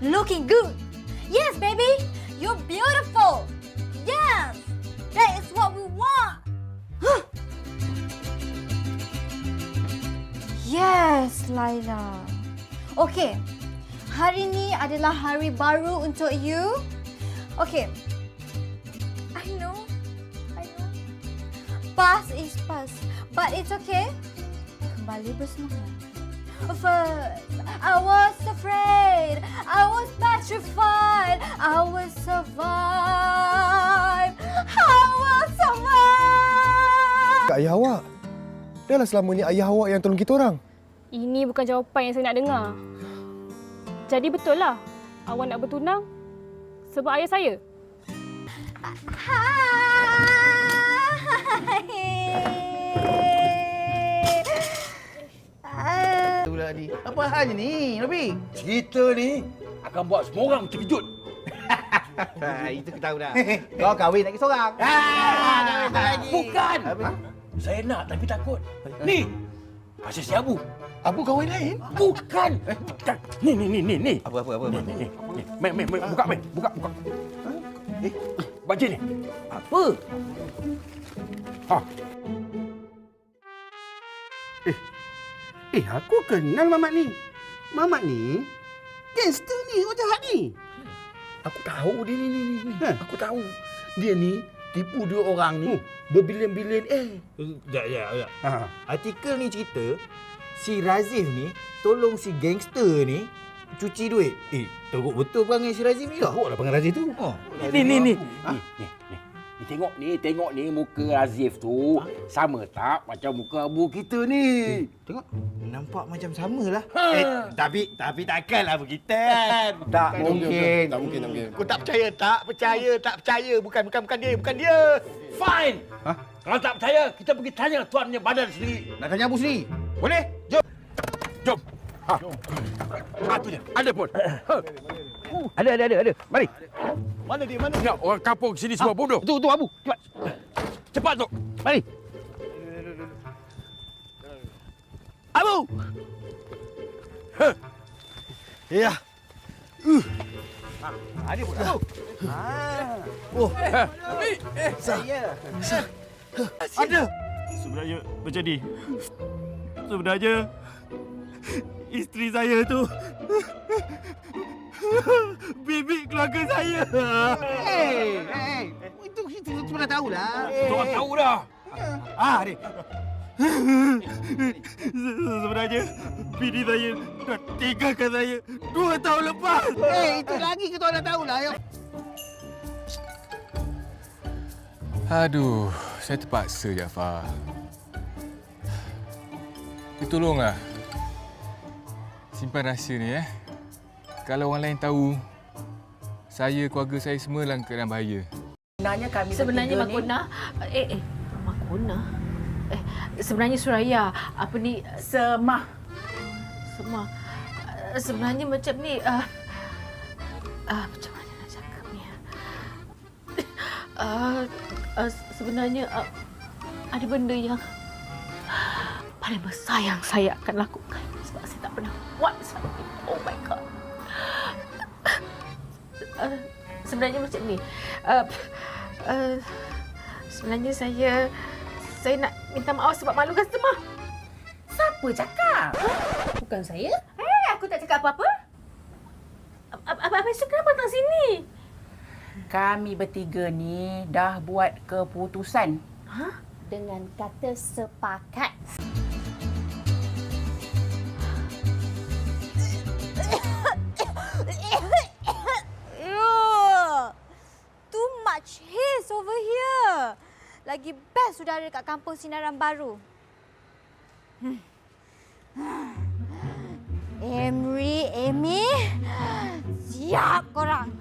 looking good. Yes, baby, you're beautiful. Yes, that is what we want. yes, Laila. Okay, hari ni adalah hari baru untuk you. Okay, I know, I know. Past is past, but it's okay. Kembali bersemangat. First, I was afraid. I was petrified. I will survive. I will survive. Kak ayah awak. Dah lah selama ni ayah awak yang tolong kita orang. Ini bukan jawapan yang saya nak dengar. Jadi betul lah awak nak bertunang sebab ayah saya. Hai. Apa halnya ni, Nabi? Kita ni akan buat semua orang terkejut. Ha, itu kita tahu dah. Kau kahwin lagi seorang. Ha. Bukan. Apa? Saya nak tapi takut. Ni. Kasih si Abu. Abu kahwin lain? Bukan. Bukan. Ni ni ni ni ni. Apa apa apa. Ni ni. Meh meh meh buka meh. Buka buka. Eh, Baca ni. apa? Ha. Eh, aku kenal Mamat ni. Mamat ni, gangster ni, orang jahat ni. Aku tahu dia ni ni ni. ni. Ha. Aku tahu. Dia ni tipu dua orang ni berbilion-bilion eh. Ya, ya, ya. Ha. Artikel ni cerita si Razif ni tolong si gangster ni cuci duit. Eh, teruk betul perangai si Razif ni dah. Teruk lah pengarasi tu. Oh, Ni ni ni. Ni ni ni. Ni tengok ni, tengok ni muka Razif tu sama tak macam muka Abu kita ni. Tengok, nampak macam samalah. Ha. Eh, tapi tapi takkanlah begitu kan. Tak mungkin. Tak mungkin, tak mungkin. Kau tak percaya, tak percaya, tak percaya. Bukan, bukan, bukan dia, bukan dia. Fine. Kalau tak percaya, kita pergi tanya tuannya badan sendiri. Nak tanya Abu sendiri? Boleh? Jom. Jom. Ha. Ha tu je. Ada pun. Ha. Ada, ada, ada, ada. Mari. Mana dia, mana? Tengok orang kampung sini semua bodoh. Tu, tu Abu. Cepat. Cepat tu. Mari. Abu! Ya. Ada pun Abu. Oh, saya. Ada. Sebenarnya ni. Sebenarnya isteri saya tu bibik keluarga saya. Hey, hey. Itu kita tu pernah tahulah. Tuan tahu dah. Ah, ni. Se- Sebenarnya bini saya dah tinggalkan saya dua tahun lepas. Eh, itu lagi kita orang tahulah. Ayo. Aduh, saya terpaksa Jafar. Tolonglah. Simpan rahsia ni eh. Kalau orang lain tahu, saya, keluarga saya semua dalam keadaan bahaya. Sebenarnya kami Sebenarnya Makona eh eh Makona? Eh sebenarnya Suraya apa ni? Semah. semua eh, sebenarnya macam ni uh, uh, macam mana nak cakap ni uh, uh, sebenarnya uh, ada benda yang paling besar yang saya akan lakukan sebab saya tak pernah buat sebab oh my god uh, sebenarnya macam ni uh, uh, sebenarnya saya saya nak minta maaf sebab malukan semua Siapa cakap? Bukan saya. Eh, aku tak cakap apa-apa. Apa apa apa kenapa datang sini? Kami bertiga ni dah buat keputusan. Dengan kata sepakat. Lagi best sudah ada kat kampung Sinaran Baru. Emry, Amy, siap korang.